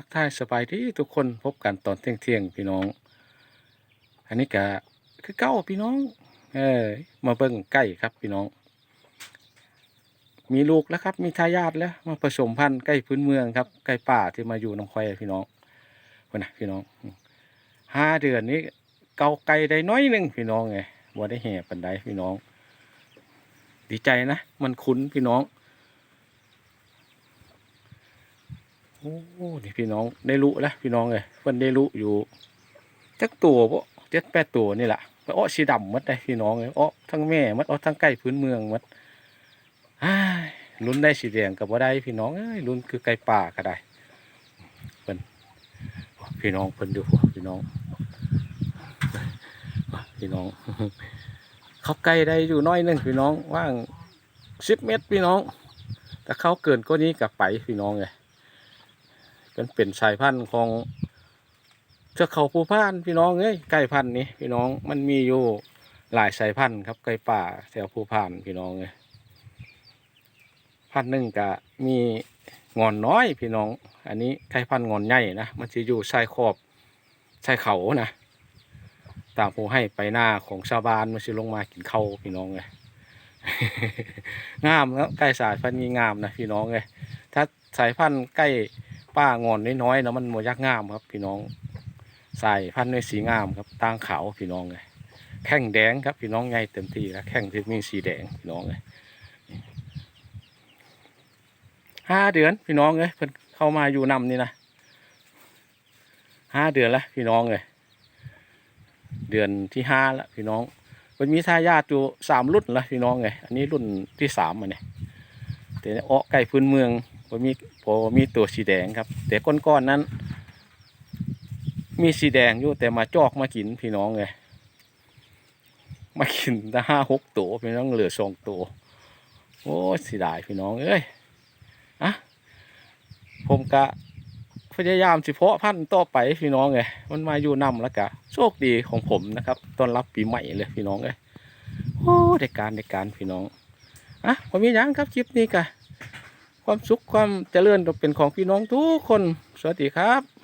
ทักทายสบายดีทุกคนพบกันตอนเที่ยงเที่ยงพี่น้อง อันนี้ก็คือเก้าพี่น้อง เออมาเบิ่งใกล้ครับพี่น้อง มีลูกแล้วครับ มีทายาทแล้ว มาผสมพันธุ์ใกล้พื้นเมืองครับใกล้ป่าที่มาอยู่น้ำควายพี่น้องคนนะพี่น้องห้าเดือนนี้เกาไก่ได้น้อยหนึ่งพี่น้องไงบ่ได้แห่ปันไดพี่น้อง ดีใจนะ มันคุ้นพี่น้อง อ้นี่พี่น้องได้รู้แล้วพี่น้องเลยเพิ่นได้รู้อยู่จักตัวบ่เจ็ดแปดตัวนี่แหละอ้อสีดำหมัดได้พี่น้องเลยอ้อทั้งแม่หมัดอ้อทั้งใกล้พื้นเมืองหมัดอ้ลุ้นได้สีแดงกับว่าได้พี่น้องเอ้ยลุ้นคือไก่ป่าก็ได้เพิ่นพี่น้องเพิ่นดูพี่น้องพี่น้องเขาไก่ได้อยู่น้อยนึงพี่น้องว่างสิบเมตรพี่น้องแต่เขาเกินก็นี้กลับไปพี่น้องเลย เป็นเป็นสายพันธุ์ของเทือกเขาภูพานพี่น้องเอ้ยไก่พันธุ์นี้พี่น้องมันมีอยู่หลายสายพันธุ์ครับไก่ป่าแถวภูพานพี่น้องเอ้ยพันธุ์หนึ่งก็มีงอนน้อยพี่น้อง อันนี้ไก่พันธุ์งอนใหญ่นะมันจะอยู่ชายขอบชายเขานะตามผู้ให้ไปหน้าของชาวบ้านมันจะลงมากินข้าวพี่น้องเลยงามแล้วไก่สายพันธุ์นี้งามนะพี่น้องเลยถ้าสายพันธุ์ใกล้ ป้างอนน้อยๆนะมันโมยักงามครับ พี่น้องใส่พันด้วยสีงามครับตางขาวพี่น้องเลยแข้งแดงครับพี่น้องใหญ่เต็มที่แล้วแข้งที่มีสีแดงพี่น้องเลยห้าเดือนพี่น้องเลยเพิ่นเข้ามาอยู่นำนี่นะห้าเดือนแล้วพี่น้องเลยเดือนที่ห้าแล้วพี่น้องมันมีทายาทอยู่สามรุ่นแล้วพี่น้องเลยอันนี้รุ่นที่สามอันนี้แต่อ้อไก่พื้นเมือง ผมมีผมมีตัวสีแดงครับ แต่ก้อนๆนั้น มีสีแดงอยู่แต่มาจอกมากินพี่น้องเลยมากินแต่ห้าหกตัวพี่น้องเหลือสองตัวโอ้สีดายพี่น้องเอ้ยอะผมกะพยายามสิเพาะพันธุ์ต่อไปพี่น้องเลยมันมาอยู่นำแล้วกะโชคดีของผมนะครับต้อนรับปีใหม่เลยพี่น้องเลยโอ้ได้การได้การพี่น้องอะผมมีหยังครับคลิปนี้กะ ความสุขความเจริญต้องเป็นของพี่น้องทุกคน สวัสดีครับ